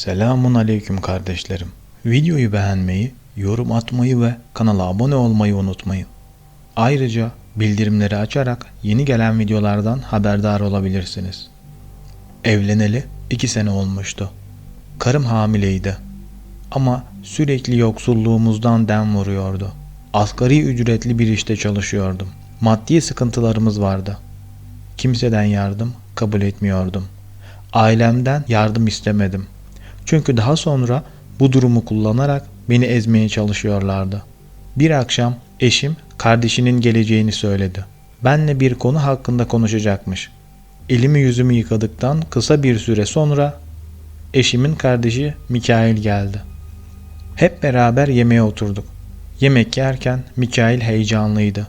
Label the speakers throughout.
Speaker 1: Selamun aleyküm kardeşlerim. Videoyu beğenmeyi, yorum atmayı ve kanala abone olmayı unutmayın. Ayrıca bildirimleri açarak yeni gelen videolardan haberdar olabilirsiniz. Evleneli 2 sene olmuştu. Karım hamileydi. Ama sürekli yoksulluğumuzdan dem vuruyordu. Asgari ücretli bir işte çalışıyordum. Maddi sıkıntılarımız vardı. Kimseden yardım kabul etmiyordum. Ailemden yardım istemedim. Çünkü daha sonra bu durumu kullanarak beni ezmeye çalışıyorlardı. Bir akşam eşim kardeşinin geleceğini söyledi. Benle bir konu hakkında konuşacakmış. Elimi yüzümü yıkadıktan kısa bir süre sonra eşimin kardeşi Mikail geldi. Hep beraber yemeğe oturduk. Yemek yerken Mikail heyecanlıydı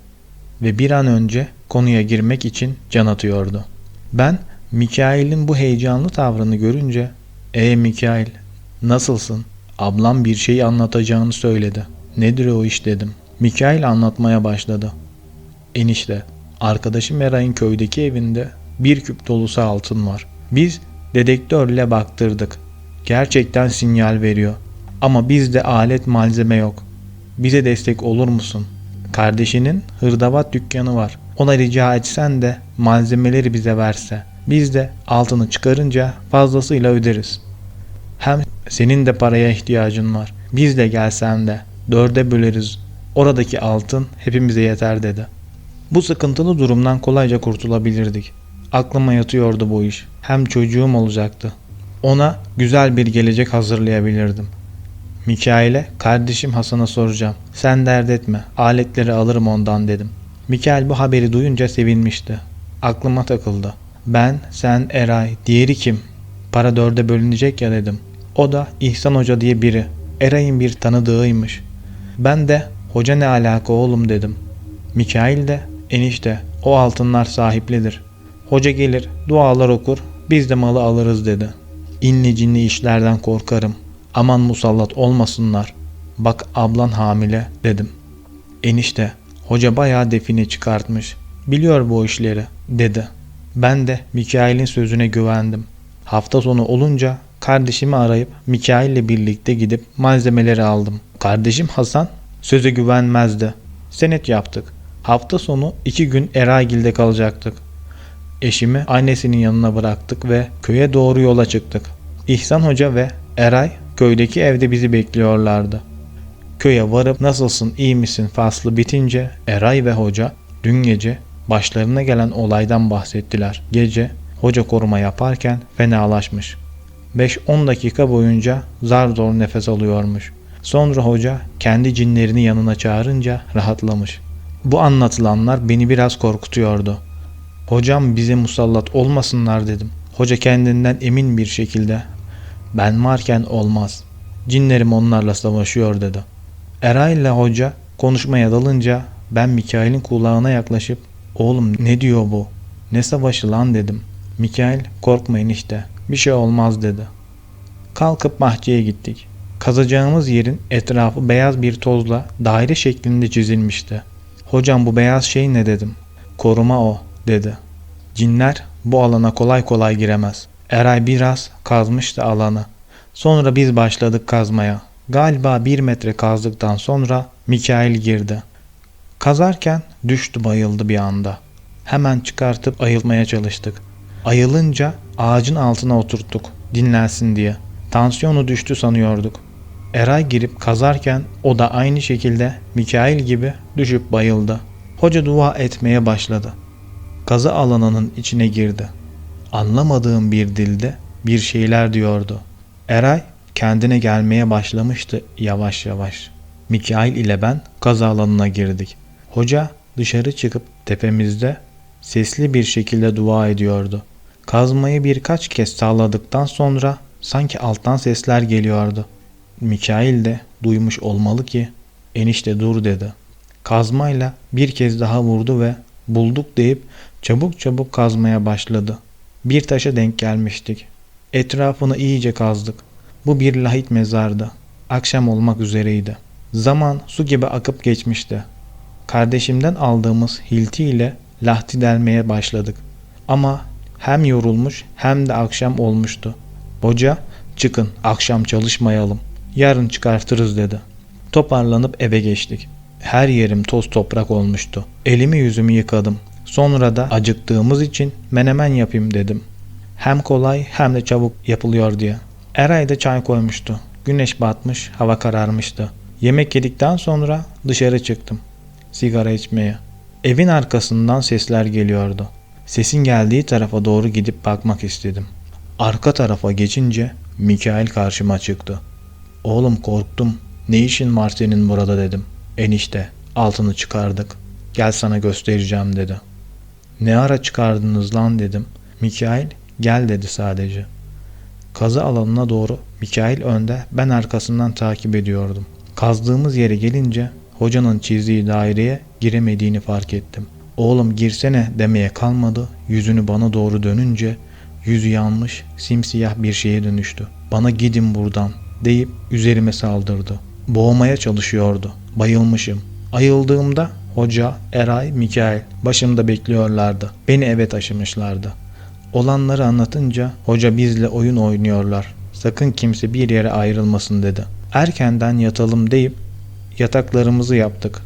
Speaker 1: ve bir an önce konuya girmek için can atıyordu. Ben Mikail'in bu heyecanlı tavrını görünce "E Mikail, nasılsın? Ablam bir şey anlatacağını söyledi. Nedir o iş?" dedim. Mikail anlatmaya başladı. Enişte, arkadaşım Eray'ın köydeki evinde bir küp dolusu altın var. Biz dedektörle baktırdık. Gerçekten sinyal veriyor. Ama bizde alet malzeme yok. Bize destek olur musun? Kardeşinin hırdavat dükkanı var. Ona rica etsen de malzemeleri bize verse. Biz de altını çıkarınca fazlasıyla öderiz. Hem senin de paraya ihtiyacın var. Biz de gelsen de dörde böleriz. Oradaki altın hepimize yeter dedi. Bu sıkıntılı durumdan kolayca kurtulabilirdik. Aklıma yatıyordu bu iş. Hem çocuğum olacaktı. Ona güzel bir gelecek hazırlayabilirdim. Mikail'e kardeşim Hasan'a soracağım. Sen dert etme. Aletleri alırım ondan dedim. Mikail bu haberi duyunca sevinmişti. Aklıma takıldı. Ben, sen, Eray, diğeri kim? Para dörde bölünecek ya dedim. O da İhsan Hoca diye biri. Eray'ın bir tanıdığıymış. Ben de hoca ne alaka oğlum dedim. Mikail de enişte o altınlar sahiplidir. Hoca gelir dualar okur biz de malı alırız dedi. İnli cinli işlerden korkarım. Aman musallat olmasınlar. Bak ablan hamile dedim. Enişte hoca bayağı define çıkartmış. Biliyor bu işleri dedi. Ben de Mikail'in sözüne güvendim. Hafta sonu olunca kardeşimi arayıp Mikail ile birlikte gidip malzemeleri aldım. Kardeşim Hasan söze güvenmezdi. Senet yaptık. Hafta sonu iki gün Eraygil'de kalacaktık. Eşimi annesinin yanına bıraktık ve köye doğru yola çıktık. İhsan Hoca ve Eray köydeki evde bizi bekliyorlardı. Köye varıp nasılsın iyi misin faslı bitince Eray ve hoca dün gece başlarına gelen olaydan bahsettiler. Gece hoca koruma yaparken fenalaşmış. 5-10 dakika boyunca zar zor nefes alıyormuş. Sonra hoca kendi cinlerini yanına çağırınca rahatlamış. Bu anlatılanlar beni biraz korkutuyordu. Hocam bize musallat olmasınlar dedim. Hoca kendinden emin bir şekilde ben varken olmaz. Cinlerim onlarla savaşıyor dedi. Eray ile hoca konuşmaya dalınca ben Mikail'in kulağına yaklaşıp oğlum ne diyor bu? Ne savaşı lan dedim. Mikail korkmayın işte bir şey olmaz dedi. Kalkıp bahçeye gittik. Kazacağımız yerin etrafı beyaz bir tozla daire şeklinde çizilmişti. Hocam bu beyaz şey ne dedim. Koruma o dedi. Cinler bu alana kolay kolay giremez. Eray biraz kazmıştı alanı. Sonra biz başladık kazmaya. Galiba bir metre kazdıktan sonra Mikail girdi. Kazarken düştü bayıldı bir anda. Hemen çıkartıp ayılmaya çalıştık. Ayılınca ağacın altına oturttuk dinlensin diye. Tansiyonu düştü sanıyorduk. Eray girip kazarken o da aynı şekilde Mikail gibi düşüp bayıldı. Hoca dua etmeye başladı. Kazı alanının içine girdi. Anlamadığım bir dilde bir şeyler diyordu. Eray kendine gelmeye başlamıştı yavaş yavaş. Mikail ile ben kazı alanına girdik. Hoca dışarı çıkıp tepemizde sesli bir şekilde dua ediyordu. Kazmayı birkaç kez sağladıktan sonra sanki alttan sesler geliyordu. Mikail de duymuş olmalı ki enişte dur dedi. Kazmayla bir kez daha vurdu ve bulduk deyip çabuk çabuk kazmaya başladı. Bir taşa denk gelmiştik. Etrafını iyice kazdık. Bu bir lahit mezardı. Akşam olmak üzereydi. Zaman su gibi akıp geçmişti. Kardeşimden aldığımız hilti ile lahti delmeye başladık. Ama hem yorulmuş hem de akşam olmuştu. Hoca çıkın akşam çalışmayalım. Yarın çıkartırız dedi. Toparlanıp eve geçtik. Her yerim toz toprak olmuştu. Elimi yüzümü yıkadım. Sonra da acıktığımız için menemen yapayım dedim. Hem kolay hem de çabuk yapılıyor diye. Eray da çay koymuştu. Güneş batmış, hava kararmıştı. Yemek yedikten sonra dışarı çıktım. Sigara içmeye. Evin arkasından sesler geliyordu. Sesin geldiği tarafa doğru gidip bakmak istedim. Arka tarafa geçince Mikail karşıma çıktı. Oğlum korktum. Ne işin var senin burada dedim. Enişte altını çıkardık. Gel sana göstereceğim dedi. Ne ara çıkardınız lan dedim. Mikail gel dedi sadece. Kazı alanına doğru Mikail önde ben arkasından takip ediyordum. Kazdığımız yere gelince hocanın çizdiği daireye giremediğini fark ettim. Oğlum girsene demeye kalmadı. Yüzünü bana doğru dönünce yüzü yanmış simsiyah bir şeye dönüştü. Bana gidin buradan deyip üzerime saldırdı. Boğmaya çalışıyordu. Bayılmışım. Ayıldığımda hoca, Eray, Mikail başımda bekliyorlardı. Beni eve taşımışlardı. Olanları anlatınca hoca bizle oyun oynuyorlar. Sakın kimse bir yere ayrılmasın dedi. Erkenden yatalım deyip yataklarımızı yaptık.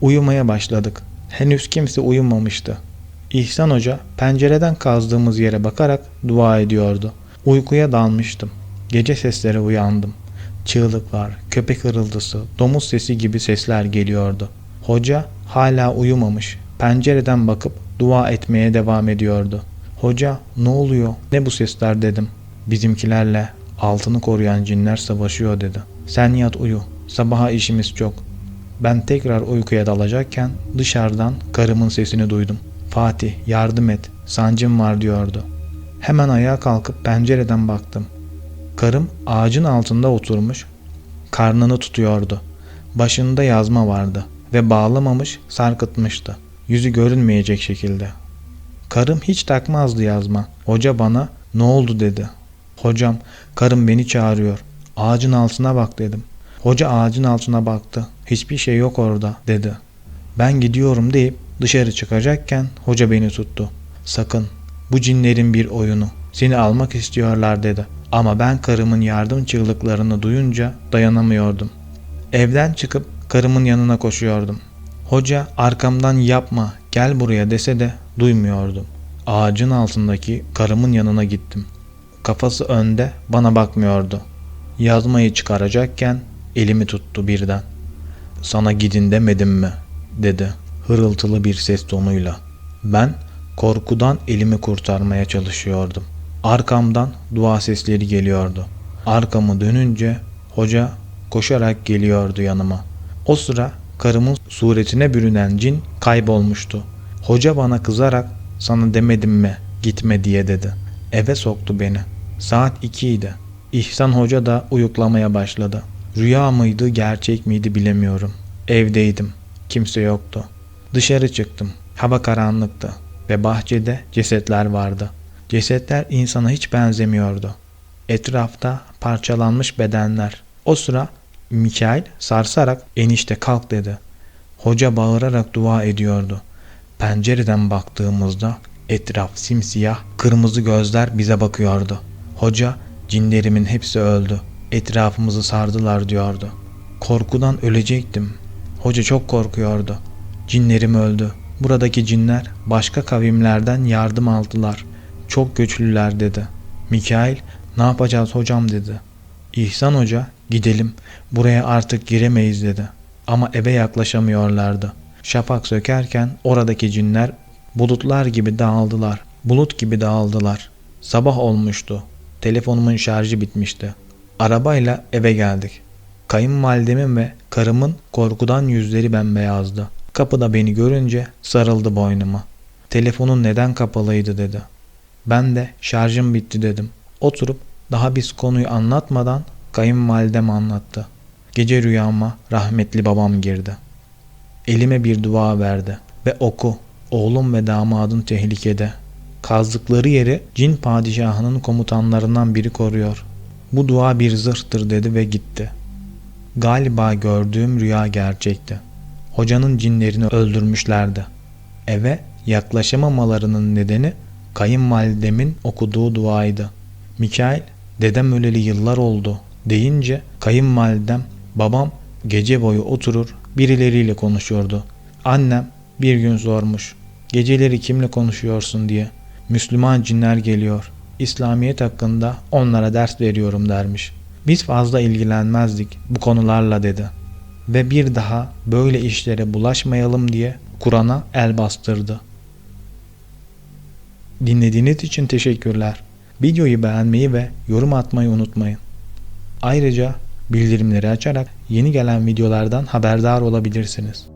Speaker 1: Uyumaya başladık. Henüz kimse uyumamıştı. İhsan Hoca pencereden kazdığımız yere bakarak dua ediyordu. Uykuya dalmıştım. Gece seslere uyandım. Çığlıklar, köpek hırıltısı, domuz sesi gibi sesler geliyordu. Hoca hala uyumamış. Pencereden bakıp dua etmeye devam ediyordu. Hoca ne oluyor? Ne bu sesler dedim. Bizimkilerle altını koruyan cinler savaşıyor dedi. Sen yat uyu. Sabaha işimiz çok. Ben tekrar uykuya dalacakken dışarıdan karımın sesini duydum. Fatih yardım et. Sancım var diyordu. Hemen ayağa kalkıp pencereden baktım. Karım ağacın altında oturmuş, karnını tutuyordu. Başında yazma vardı ve bağlamamış, sarkıtmıştı. Yüzü görünmeyecek şekilde. Karım hiç takmazdı yazma. Hoca bana ne oldu dedi. Hocam karım beni çağırıyor. Ağacın altına bak dedim. Hoca ağacın altına baktı. Hiçbir şey yok orada dedi. Ben gidiyorum deyip dışarı çıkacakken hoca beni tuttu. Sakın bu cinlerin bir oyunu. Seni almak istiyorlar dedi. Ama ben karımın yardım çığlıklarını duyunca dayanamıyordum. Evden çıkıp karımın yanına koşuyordum. Hoca arkamdan yapma gel buraya dese de duymuyordum. Ağacın altındaki karımın yanına gittim. Kafası önde bana bakmıyordu. Yazmayı çıkaracakken elimi tuttu birden. Sana gidin demedim mi? dedi hırıltılı bir ses tonuyla. Ben korkudan elimi kurtarmaya çalışıyordum. Arkamdan dua sesleri geliyordu. Arkamı dönünce hoca koşarak geliyordu yanıma. O sıra karımın suretine bürünen cin kaybolmuştu. Hoca bana kızarak sana demedim mi gitme diye dedi. Eve soktu beni. Saat 2 idi. İhsan Hoca da uyuklamaya başladı. Rüya mıydı gerçek miydi bilemiyorum. Evdeydim. Kimse yoktu. Dışarı çıktım. Hava karanlıktı ve bahçede cesetler vardı. Cesetler insana hiç benzemiyordu. Etrafta parçalanmış bedenler. O sıra Mikail sarsarak enişte kalk dedi. Hoca bağırarak dua ediyordu. Pencereden baktığımızda etraf simsiyah, kırmızı gözler bize bakıyordu. Hoca cinlerimin hepsi öldü. Etrafımızı sardılar diyordu. Korkudan ölecektim. Hoca çok korkuyordu. Cinlerim öldü. Buradaki cinler başka kavimlerden yardım aldılar. Çok güçlüler dedi. Mikail ne yapacağız hocam dedi. İhsan Hoca gidelim buraya artık giremeyiz dedi. Ama eve yaklaşamıyorlardı. Şafak sökerken oradaki cinler bulutlar gibi dağıldılar. Bulut gibi dağıldılar. Sabah olmuştu. Telefonumun şarjı bitmişti. Arabayla eve geldik. Kayınvalidemin ve karımın korkudan yüzleri bembeyazdı. Kapıda beni görünce sarıldı boynuma. Telefonun neden kapalıydı dedi. Ben de şarjım bitti dedim. Oturup daha biz konuyu anlatmadan kayınvalidem anlattı. Gece rüyama rahmetli babam girdi. Elime bir dua verdi ve oku. Oğlum ve damadın tehlikede. Kazdıkları yeri cin padişahının komutanlarından biri koruyor. Bu dua bir zırhtır dedi ve gitti. Galiba gördüğüm rüya gerçekti. Hocanın cinlerini öldürmüşlerdi. Eve yaklaşamamalarının nedeni kayınvalidemin okuduğu duaydı. Mikail dedem öleli yıllar oldu deyince kayınvalidem babam gece boyu oturur birileriyle konuşuyordu. Annem bir gün sormuş geceleri kimle konuşuyorsun diye. Müslüman cinler geliyor. İslamiyet hakkında onlara ders veriyorum dermiş. Biz fazla ilgilenmezdik bu konularla dedi. Ve bir daha böyle işlere bulaşmayalım diye Kur'an'a el bastırdı. Dinlediğiniz için teşekkürler. Videoyu beğenmeyi ve yorum atmayı unutmayın. Ayrıca bildirimleri açarak yeni gelen videolardan haberdar olabilirsiniz.